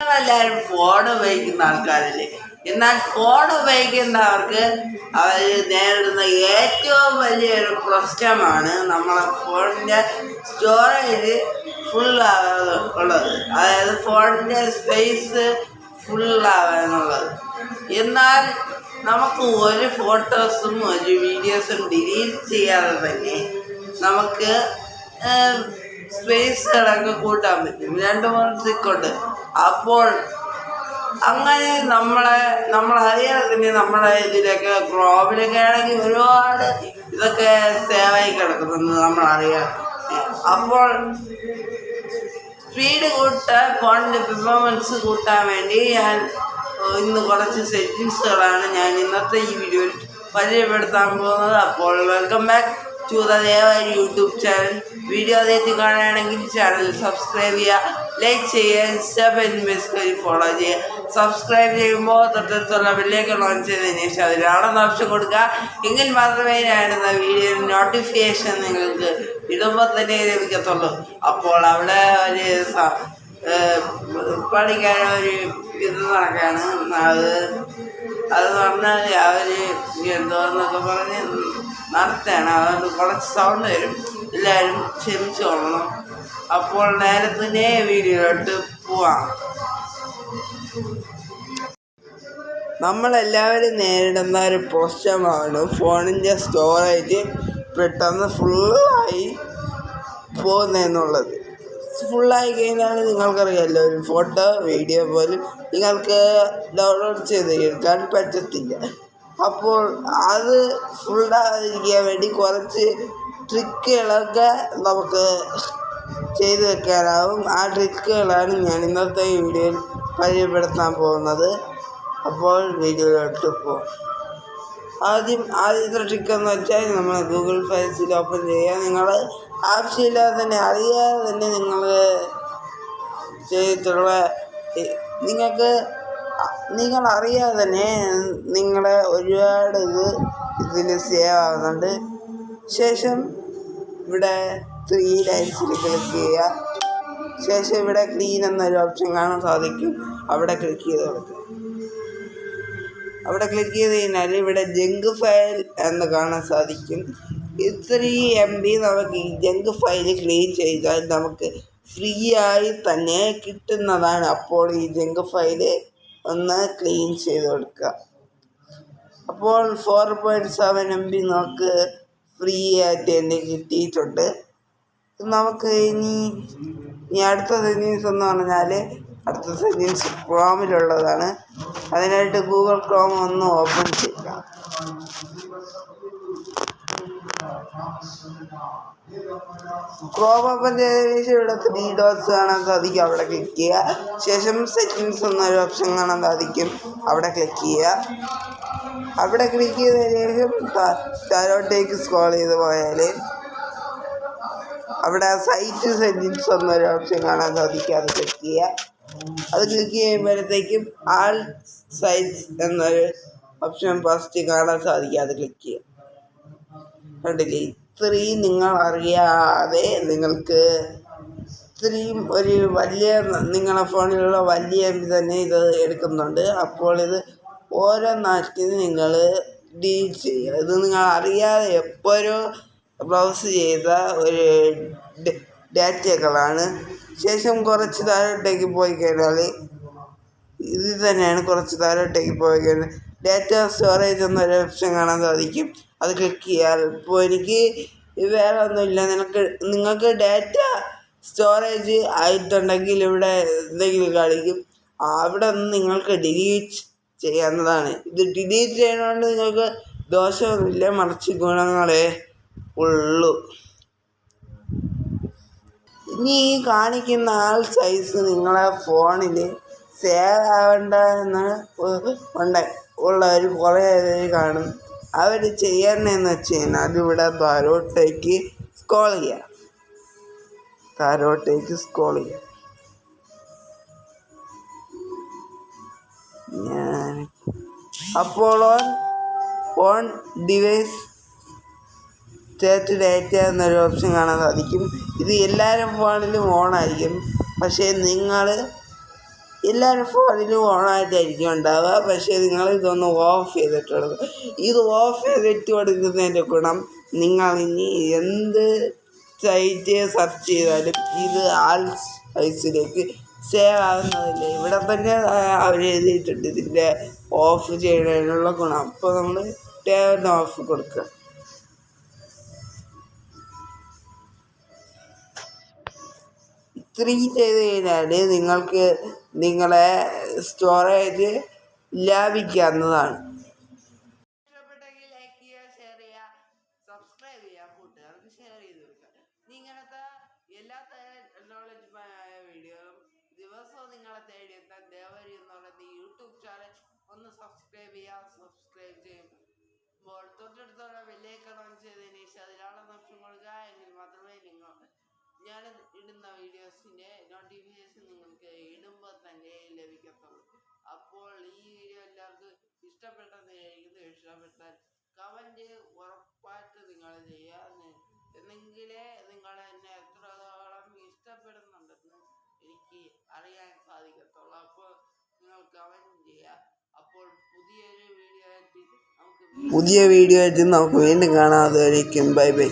എല്ലാവരും ഫോൺ ഉപയോഗിക്കുന്ന ആൾക്കാരല്ലേ? എന്നാൽ ഫോൺ ഉപയോഗിക്കുന്നവർക്ക് അവർ നേരിടുന്ന ഏറ്റവും വലിയൊരു പ്രശ്നമാണ് നമ്മളെ ഫോണിന്റെ സ്റ്റോറേജ് ഫുൾ ഉള്ളത്. അതായത് ഫോണിന്റെ സ്പേസ് ഫുള്ളാവാനുള്ളത് എന്നാൽ നമുക്ക് ഒരു ഫോട്ടോസും ഒരു വീഡിയോസും ഡിലീറ്റ് ചെയ്യാതെ തന്നെ നമുക്ക് സ്പേസുകളൊക്കെ കൂട്ടാൻ പറ്റും. രണ്ട് മൂന്ന് ട്രിക്കുണ്ട് അപ്പോൾ അങ്ങനെ നമ്മളെ നമ്മളറിയാതെ അറിയാതെ നമ്മളെ ഇതിലൊക്കെ ഗ്ലോബിലൊക്കെ ആണെങ്കിൽ ഒരുപാട് ഇതൊക്കെ സേവായി കിടക്കുന്നെന്ന് നമ്മളറിയാം അപ്പോൾ സ്പീഡ് കൂട്ടാൻ ഫോണിന്റെ പെർഫോമൻസ് കൂട്ടാൻ വേണ്ടി ഞാൻ ഇന്ന് കുറച്ച് സെറ്റിങ്സുകളാണ് ഞാൻ ഇന്നത്തെ ഈ വീഡിയോയിൽ പരിചയപ്പെടുത്താൻ പോകുന്നത്. അപ്പോൾ welcome back to YouTube channel. Video ആദ്യമായിട്ട് കാണുകയാണെങ്കിൽ ചാനൽ സബ്സ്ക്രൈബ് ചെയ്യുക. ലൈക്ക് ചെയ്യുക. ഇൻസ്റ്റാഗ്രാം ഫേസ്ബുക്കിൽ ഫോളോ ചെയ്യുക. സബ്സ്ക്രൈബ് ചെയ്യുമ്പോൾ തൊട്ടടുത്തുള്ള ബില്ലേക്ക് ലോഞ്ച് ചെയ്തതിന് ശേഷം അതിലാണെന്ന് ഓപ്ഷൻ കൊടുക്കുക. എങ്കിൽ മാത്രമേ ഞാനിടുന്ന വീഡിയോ നോട്ടിഫിക്കേഷൻ നിങ്ങൾക്ക് ഇടുമ്പോൾ തന്നെ ലഭിക്കത്തുള്ളൂ. അപ്പോൾ അവിടെ ഒരു പഠിക്കാൻ ഒരു ഇത് നടക്കാണ് അത് അത് പറഞ്ഞാൽ അവർ എന്തോന്നൊക്കെ പറഞ്ഞ് നടത്തുകയാണ് അതുകൊണ്ട് കുറച്ച് സൗണ്ട് വരും. എല്ലാവരും ക്ഷമിച്ചു കൊള്ളണം. അപ്പോൾ നേരത്തിനെ വീഡിയോയിലോട്ട് പോവാം. നമ്മളെല്ലാവരും നേരിടുന്ന ഒരു പ്രശ്നമാണ് ഫോണിന്റെ സ്റ്റോറേജ് പെട്ടെന്ന് ഫുള്ളായി പോകുന്നതെന്നുള്ളത്. ഫുള്ളായി കഴിഞ്ഞാൽ നിങ്ങൾക്കറിയാമല്ലോ ഒരു ഫോട്ടോ വീഡിയോ പോലും നിങ്ങൾക്ക് ഡൗൺലോഡ് ചെയ്ത് എടുക്കാൻ പറ്റത്തില്ല. അപ്പോൾ അത് ഫുള്ളായിരിക്കാൻ വേണ്ടി കുറച്ച് ട്രിക്കുകളൊക്കെ നമുക്ക് ചെയ്തു വെക്കാനാവും. ആ ട്രിക്കുകളാണ് ഞാൻ ഇന്നത്തെ വീഡിയോയിൽ പരിചയപ്പെടുത്താൻ പോകുന്നത്. അപ്പോൾ വീഡിയോയിലോട്ട് പോകും ആദ്യം ആദ്യത്തെ ട്രിക്ക് എന്ന് വെച്ചാൽ നമ്മൾ ഗൂഗിൾ ഫയൽസിൽ ഓപ്പൺ ചെയ്യുക. നിങ്ങൾ ആവശ്യമില്ലാതെ തന്നെ അറിയാതെ തന്നെ നിങ്ങൾ ചെയ്തിട്ടുള്ള നിങ്ങൾക്ക് നിങ്ങൾ അറിയാതെ തന്നെ നിങ്ങളെ ഒരുപാട് ഇത് ഇതിൽ സേവ് ആകുന്നുണ്ട് ശേഷം ഇവിടെ ത്രീ ലൈൻസിൽ ക്ലിക്ക് ചെയ്യുക ശേഷം ഇവിടെ ക്ലീൻ എന്നൊരു ഓപ്ഷൻ കാണാൻ സാധിക്കും. അവിടെ ക്ലിക്ക് ചെയ്ത് കൊടുക്കുക. അവിടെ ക്ലിക്ക് ചെയ്ത് കഴിഞ്ഞാൽ ഇവിടെ ജങ്ക് ഫയൽ എന്ന് കാണാൻ സാധിക്കും. ഇത്രയും എം ബി നമുക്ക് ഈ ജങ്ക് ഫയൽ ക്ലീൻ ചെയ്താൽ നമുക്ക് ഫ്രീ ആയി തന്നെ കിട്ടുന്നതാണ് അപ്പോൾ ഈ ജങ്ക് ഫയൽ ഒന്ന് ക്ലീൻ ചെയ്ത് കൊടുക്കുക. അപ്പോൾ four point seven M B നമുക്ക് ഫ്രീ ആയിട്ട് തന്നെ കിട്ടിയിട്ടുണ്ട്. നമുക്ക് ഇനി ഇനി അടുത്ത സെറ്റിങ്സ് എന്ന് പറഞ്ഞാൽ അടുത്ത സെറ്റിങ്സ് ക്രോമിലുള്ളതാണ് അതിനായിട്ട് ഗൂഗിൾ ക്രോം ഒന്ന് ഓപ്പൺ ചെയ്യുക ക്രോം ഓപ്പൺ ചെയ്തതിന് ശേഷം ഇവിടെ ത്രീ ഡോട്ട്സ് കാണാൻ സാധിക്കും. അവിടെ ക്ലിക്ക് ചെയ്യുക. ശേഷം സെറ്റിംഗ്സ് എന്നൊരു ഓപ്ഷൻ കാണാൻ സാധിക്കും. അവിടെ ക്ലിക്ക് ചെയ്യുക. അവിടെ ക്ലിക്ക് ചെയ്തതിന് ശേഷം താരോട്ടേക്ക് സ്ക്രോൾ ചെയ്ത് പോയാൽ അവിടെ സൈറ്റ് സെറ്റിംഗ്സ് എന്നൊരു ഓപ്ഷൻ കാണാൻ സാധിക്കും. അത് ക്ലിക്ക് ചെയ്യുക. അത് ക്ലിക്ക് ചെയ്യുമ്പോഴത്തേക്കും ആൾ സൈറ്റ്സ് എന്നൊരു ഓപ്ഷൻ ഫസ്റ്റ് കാണാൻ സാധിക്കും. അത് ക്ലിക്ക് ചെയ്യുക. കണ്ടില്ലേ? ഇത്രയും നിങ്ങൾ അറിയാതെ നിങ്ങൾക്ക് ഇത്രയും ഒരു വലിയ നിങ്ങളുടെ ഫോണിലുള്ള വലിയ തന്നെ ഇത് എടുക്കുന്നുണ്ട്. അപ്പോൾ ഇത് ഓരോ നാട്ടിൽ നിങ്ങൾ ഡീൽ ചെയ്യുക. ഇത് നിങ്ങൾ അറിയാതെ എപ്പോഴും ബ്രൗസ് ചെയ്ത ഒരു ഡാറ്റകളാണ്. ശേഷം കുറച്ച് താഴോട്ടേക്ക് പോയി കഴിഞ്ഞാൽ ഇത് തന്നെയാണ് കുറച്ച് താഴോട്ടേക്ക് പോയി കഴിഞ്ഞാൽ ഡാറ്റ സ്റ്റോറേജ് എന്നൊരു ഓപ്ഷൻ കാണാൻ സാധിക്കും. അത് ക്ലിക്ക് ചെയ്യാൽ ഇപ്പോൾ എനിക്ക് വേറെ ഒന്നുമില്ല നിനക്ക് നിങ്ങൾക്ക് ഡാറ്റ സ്റ്റോറേജ് ആയിട്ടുണ്ടെങ്കിൽ ഇവിടെ എന്തെങ്കിലും കാണിക്കും. അവിടെ നിന്ന് നിങ്ങൾക്ക് ഡിലീറ്റ് ചെയ്യാവുന്നതാണ്. ഇത് ഡിലീറ്റ് ചെയ്യണോണ്ട് നിങ്ങൾക്ക് ദോഷമൊന്നുമില്ല. മറിച്ച് ഗുണങ്ങളേ ഉള്ളൂ. ഇനി ഈ കാണിക്കുന്ന ആൾ സൈസ് നിങ്ങളെ ഫോണിൽ സേവ് ആവേണ്ട എന്ന് ഉണ്ട്. ഉള്ളവർ കുറേ പേര് കാണും. അവർ ചെയ്യണമെന്ന് വെച്ച് കഴിഞ്ഞാൽ ഇവിടെ താരോട്ടേക്ക് സ്കോൾ ചെയ്യുക താരോട്ടേക്ക് സ്കോൾ ചെയ്യുക ഞാൻ അപ്പോൾ on on device state data എന്നൊരു ഓപ്ഷൻ കാണാൻ സാധിക്കും. ഇത് എല്ലാവരും ഫോണിലും ഓണായിരിക്കും. പക്ഷേ നിങ്ങൾ എല്ലാവരും ഫോണിലും ഓണായിട്ടായിരിക്കും ഉണ്ടാവുക. പക്ഷേ നിങ്ങൾ ഇതൊന്ന് ഓഫ് ചെയ്തിട്ട് കൊടുക്കുക ഇത് ഓഫ് ചെയ്തിട്ട് കൊടുക്കുന്നതിന്റെ ഗുണം നിങ്ങൾ ഇനി എന്ത് സൈറ്റ് സെർച്ച് ചെയ്താലും ഇത് ആൾ വയസ്സിലേക്ക് സേവ് ആകുന്നതില്ല ഇവിടെ തന്നെ അവർ എഴുതിയിട്ടുണ്ട് ഇതിന്റെ ഓഫ് ചെയ്യുന്നതിനുള്ള ഗുണം. അപ്പോൾ നമ്മൾ ടേബിൾ ഓഫ് കൊടുക്കുക. ഇത്രയും ചെയ്ത് കഴിഞ്ഞാൽ നിങ്ങൾക്ക് നിങ്ങളെ സ്റ്റോറേജ് ലാഭിക്കാവുന്നതാണ്. ഇഷ്ടപ്പെട്ടെങ്കിൽ ലൈക്ക് ചെയ്യുക ഷെയർ ചെയ്യുക സബ്സ്ക്രൈബ് ചെയ്യുക കൂട്ടുകാർക്ക് ഷെയർ കൊടുക്കുക. നിങ്ങളുടെ എല്ലാ ദിവസവും നിങ്ങളെ ദേവരി യൂട്യൂബ് ഒന്ന് സബ്സ്ക്രൈബ് ചെയ്യുക സബ്സ്ക്രൈബ് ചെയ്യുമ്പോൾ തൊട്ടടുത്തുള്ള വിലയേക്കണം ചെയ്തതിന് ശേഷം അതിലുള്ള നഷ്ടം കൊടുക്കുക. എങ്കിൽ മാത്രമേ നിങ്ങൾ ഞാൻ ഇടുന്ന വീഡിയോസിന്റെ നോട്ടിഫിക്കേഷൻ നിങ്ങൾക്ക് ഇടുമ്പോൾ തന്നെ ലഭിക്കത്തുള്ളൂ. അപ്പോൾ ഈ വീഡിയോ എല്ലാവർക്കും ഇഷ്ടപ്പെട്ടെന്ന് കഴിക്കുന്നു ഇഷ്ടപ്പെട്ടാൽ കമന്റ് ഉറപ്പായിട്ട് നിങ്ങൾ ചെയ്യാന്ന്. എന്ന് എന്നെങ്കിലേ നിങ്ങൾ എന്നെ എത്രത്തോളം ഇഷ്ടപ്പെടുന്നുണ്ടെന്ന് എനിക്ക് അറിയാൻ സാധിക്കത്തുള്ളൂ. അപ്പോൾ നിങ്ങൾ കമന്റ് ചെയ്യുക. അപ്പോൾ പുതിയൊരു വീഡിയോ ആയിട്ട് നമുക്ക് പുതിയ വീഡിയോ ആയിട്ട് നമുക്ക് വീണ്ടും കാണാം. Bye bye.